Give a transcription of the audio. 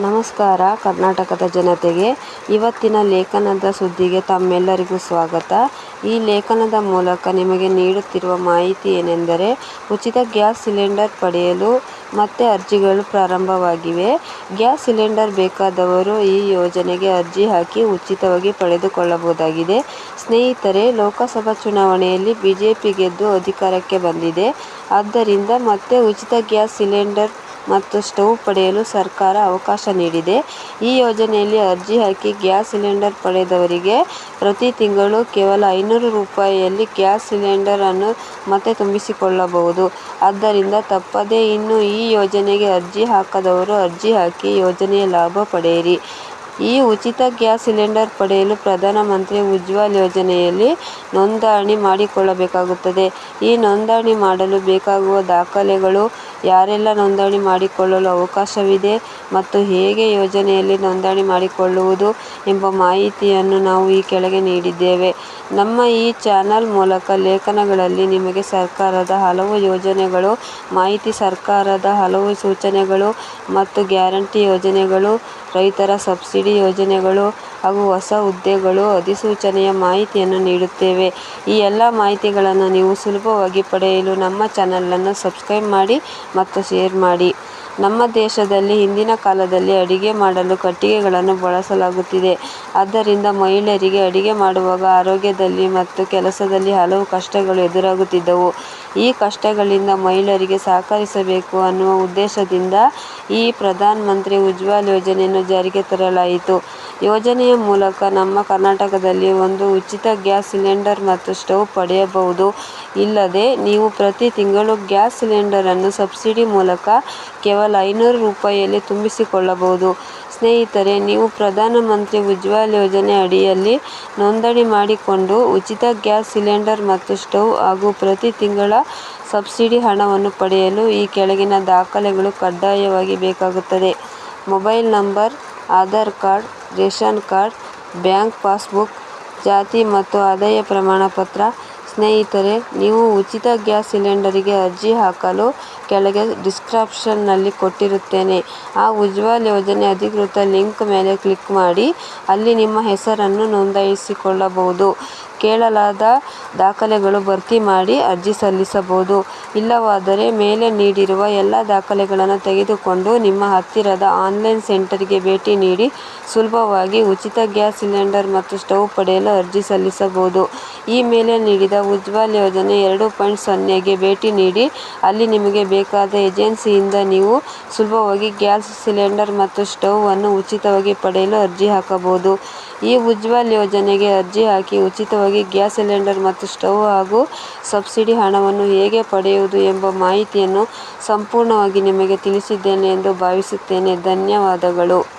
ನಮಸ್ಕಾರ ಕರ್ನಾಟಕದ ಜನತೆಗೆ ಇವತ್ತಿನ ಲೇಖನದ ಸುದ್ದಿಗೆ ತಮ್ಮೆಲ್ಲರಿಗೂ ಸ್ವಾಗತ. ಈ ಲೇಖನದ ಮೂಲಕ ನಿಮಗೆ ನೀಡುತ್ತಿರುವ ಮಾಹಿತಿ ಏನೆಂದರೆ ಉಚಿತ ಗ್ಯಾಸ್ ಸಿಲಿಂಡರ್ ಪಡೆಯಲು ಮತ್ತೆ ಅರ್ಜಿಗಳು ಪ್ರಾರಂಭವಾಗಿವೆ. ಗ್ಯಾಸ್ ಸಿಲಿಂಡರ್ ಬೇಕಾದವರು ಈ ಯೋಜನೆಗೆ ಅರ್ಜಿ ಹಾಕಿ ಉಚಿತವಾಗಿ ಪಡೆದುಕೊಳ್ಳಬಹುದಾಗಿದೆ. ಸ್ನೇಹಿತರೆ, ಲೋಕಸಭಾ ಚುನಾವಣೆಯಲ್ಲಿ ಬಿಜೆಪಿ ಗೆದ್ದು ಅಧಿಕಾರಕ್ಕೆ ಬಂದಿದೆ. ಆದ್ದರಿಂದ ಮತ್ತೆ ಉಚಿತ ಗ್ಯಾಸ್ ಸಿಲಿಂಡರ್ ಮತ್ತು ಸ್ಟೌವ್ ಪಡೆಯಲು ಸರ್ಕಾರ ಅವಕಾಶ ನೀಡಿದೆ. ಈ ಯೋಜನೆಯಲ್ಲಿ ಅರ್ಜಿ ಹಾಕಿ ಗ್ಯಾಸ್ ಸಿಲಿಂಡರ್ ಪಡೆದವರಿಗೆ ಪ್ರತಿ ತಿಂಗಳು ಕೇವಲ ಐನೂರು ರೂಪಾಯಿಯಲ್ಲಿ ಗ್ಯಾಸ್ ಸಿಲಿಂಡರ್ ಅನ್ನು ಮತ್ತೆ ತುಂಬಿಸಿಕೊಳ್ಳಬಹುದು. ಆದ್ದರಿಂದ ತಪ್ಪದೇ ಇನ್ನು ಈ ಯೋಜನೆಗೆ ಅರ್ಜಿ ಹಾಕದವರು ಅರ್ಜಿ ಹಾಕಿ ಯೋಜನೆಯ ಲಾಭ ಪಡೆಯಿರಿ. ಈ ಉಚಿತ ಗ್ಯಾಸ್ ಸಿಲಿಂಡರ್ ಪಡೆಯಲು ಪ್ರಧಾನ ಮಂತ್ರಿ ಉಜ್ವಲ ಯೋಜನೆಯಲ್ಲಿ ನೋಂದಣಿ ಮಾಡಿಕೊಳ್ಳಬೇಕಾಗುತ್ತದೆ. ಈ ನೋಂದಣಿ ಮಾಡಲು ಬೇಕಾಗುವ ದಾಖಲೆಗಳು, ಯಾರೆಲ್ಲ ನೋಂದಣಿ ಮಾಡಿಕೊಳ್ಳಲು ಅವಕಾಶವಿದೆ ಮತ್ತು ಹೇಗೆ ಯೋಜನೆಯಲ್ಲಿ ನೋಂದಣಿ ಮಾಡಿಕೊಳ್ಳುವುದು ಎಂಬ ಮಾಹಿತಿಯನ್ನು ನಾವು ಈ ಕೆಳಗೆ ನೀಡಿದ್ದೇವೆ. ನಮ್ಮ ಈ ಚಾನಲ್ ಮೂಲಕ ಲೇಖನಗಳಲ್ಲಿ ನಿಮಗೆ ಸರ್ಕಾರದ ಹಲವು ಯೋಜನೆಗಳು, ಮಾಹಿತಿ, ಸರ್ಕಾರದ ಹಲವು ಸೂಚನೆಗಳು ಮತ್ತು ಗ್ಯಾರಂಟಿ ಯೋಜನೆಗಳು, ರೈತರ ಸಬ್ಸಿಡಿ ಯೋಜನೆಗಳು ಹಾಗೂ ಹೊಸ ಹುದ್ದೆಗಳು, ಅಧಿಸೂಚನೆಯ ಮಾಹಿತಿಯನ್ನು ನೀಡುತ್ತೇವೆ. ಈ ಎಲ್ಲ ಮಾಹಿತಿಗಳನ್ನು ನೀವು ಸುಲಭವಾಗಿ ಪಡೆಯಲು ನಮ್ಮ ಚಾನಲನ್ನು ಸಬ್ಸ್ಕ್ರೈಬ್ ಮಾಡಿ ಮತ್ತು ಶೇರ್ ಮಾಡಿ. ನಮ್ಮ ದೇಶದಲ್ಲಿ ಹಿಂದಿನ ಕಾಲದಲ್ಲಿ ಅಡಿಗೆ ಮಾಡಲು ಕಟ್ಟಿಗೆಗಳನ್ನು ಬಳಸಲಾಗುತ್ತಿದೆ. ಆದ್ದರಿಂದ ಮಹಿಳೆಯರಿಗೆ ಅಡಿಗೆ ಮಾಡುವಾಗ ಆರೋಗ್ಯದಲ್ಲಿ ಮತ್ತು ಕೆಲಸದಲ್ಲಿ ಹಲವು ಕಷ್ಟಗಳು ಎದುರಾಗುತ್ತಿದ್ದವು. ಈ ಕಷ್ಟಗಳಿಂದ ಮಹಿಳೆಯರಿಗೆ ಸಹಕರಿಸಬೇಕು ಅನ್ನುವ ಉದ್ದೇಶದಿಂದ ಈ ಪ್ರಧಾನ ಮಂತ್ರಿ ಉಜ್ವಲ ಯೋಜನೆಯನ್ನು ಜಾರಿಗೆ ತರಲಾಯಿತು. ಯೋಜನೆಯ ಮೂಲಕ ನಮ್ಮ ಕರ್ನಾಟಕದಲ್ಲಿ ಒಂದು ಉಚಿತ ಗ್ಯಾಸ್ ಸಿಲಿಂಡರ್ ಮತ್ತು ಸ್ಟೌವ್ ಪಡೆಯಬಹುದು. ಇಲ್ಲದೆ ನೀವು ಪ್ರತಿ ತಿಂಗಳು ಗ್ಯಾಸ್ ಸಿಲಿಂಡರ್ ಅನ್ನು ಸಬ್ಸಿಡಿ ಮೂಲಕ ಕೇವಲ ಐನೂರು ರೂಪಾಯಿಯಲ್ಲಿ ತುಂಬಿಸಿಕೊಳ್ಳಬಹುದು. ಸ್ನೇಹಿತರೆ, ನೀವು ಪ್ರಧಾನ ಮಂತ್ರಿ ಉಜ್ವಲ ಯೋಜನೆ ಅಡಿಯಲ್ಲಿ ನೋಂದಣಿ ಮಾಡಿಕೊಂಡು ಉಚಿತ ಗ್ಯಾಸ್ ಸಿಲಿಂಡರ್ ಮತ್ತು ಸ್ಟೌವ್ ಹಾಗೂ ಪ್ರತಿ ತಿಂಗಳ ಸಬ್ಸಿಡಿ ಹಣವನ್ನು ಪಡೆಯಲು ಈ ಕೆಳಗಿನ ದಾಖಲೆಗಳು ಕಡ್ಡಾಯವಾಗಿ ಬೇಕಾಗುತ್ತದೆ. Mobile number, Aadhaar card, ration card, bank passbook, ಜಾತಿ ಮತ್ತು ಆದಾಯ ಪ್ರಮಾಣ ಪತ್ರ. ಸ್ನೇಹಿತರೆ, ನೀವು ಉಚಿತ ಗ್ಯಾಸ್ ಸಿಲಿಂಡರಿಗೆ ಅರ್ಜಿ ಹಾಕಲು ಕೆಳಗೆ ಡಿಸ್ಕ್ರಿಪ್ಷನ್ನಲ್ಲಿ ಕೊಟ್ಟಿರುತ್ತೇನೆ ಆ ಉಜ್ವಲ ಯೋಜನೆ ಅಧಿಕೃತ ಲಿಂಕ್ ಮೇಲೆ ಕ್ಲಿಕ್ ಮಾಡಿ ಅಲ್ಲಿ ನಿಮ್ಮ ಹೆಸರನ್ನು ನೋಂದಾಯಿಸಿಕೊಳ್ಳಬಹುದು. ಕೇಳಲಾದ ದಾಖಲೆಗಳು ಭರ್ತಿ ಮಾಡಿ ಅರ್ಜಿ ಸಲ್ಲಿಸಬಹುದು. ಇಲ್ಲವಾದರೆ ಮೇಲೆ ನೀಡಿರುವ ಎಲ್ಲಾ ದಾಖಲೆಗಳನ್ನು ತೆಗೆದುಕೊಂಡು ನಿಮ್ಮ ಹತ್ತಿರದ ಆನ್ಲೈನ್ ಸೆಂಟರ್ಗೆ ಭೇಟಿ ನೀಡಿ ಸುಲಭವಾಗಿ ಉಚಿತ ಗ್ಯಾಸ್ ಸಿಲಿಂಡರ್ ಮತ್ತು ಸ್ಟೌವ್ ಪಡೆಯಲು ಅರ್ಜಿ ಸಲ್ಲಿಸಬಹುದು. ಈ ಮೇಲೆ ನೀಡಿದ ಉಜ್ವಲ್ ಯೋಜನೆ ಎರಡು ಪಾಯಿಂಟ್ ಸೊನ್ನೆಗೆ ಭೇಟಿ ನೀಡಿ ಅಲ್ಲಿ ನಿಮಗೆ ಬೇಕಾದ ಏಜೆನ್ಸಿಯಿಂದ ನೀವು ಸುಲಭವಾಗಿ ಗ್ಯಾಸ್ ಸಿಲಿಂಡರ್ ಮತ್ತು ಸ್ಟೌವ್ ಅನ್ನು ಉಚಿತವಾಗಿ ಪಡೆಯಲು ಅರ್ಜಿ ಹಾಕಬಹುದು. ಈ ಉಜ್ವಲ ಯೋಜನೆಗೆ ಅರ್ಜಿ ಹಾಕಿ ಉಚಿತವಾಗಿ ಗ್ಯಾಸ್ ಸಿಲಿಂಡರ್ ಮತ್ತು ಸ್ಟೌವ್ ಹಾಗೂ ಸಬ್ಸಿಡಿ ಹಣವನ್ನು ಹೇಗೆ ಪಡೆಯುವುದು ಎಂಬ ಮಾಹಿತಿಯನ್ನು ಸಂಪೂರ್ಣವಾಗಿ ನಿಮಗೆ ತಿಳಿಸಿದ್ದೇನೆ ಎಂದು ಭಾವಿಸುತ್ತೇನೆ. ಧನ್ಯವಾದಗಳು.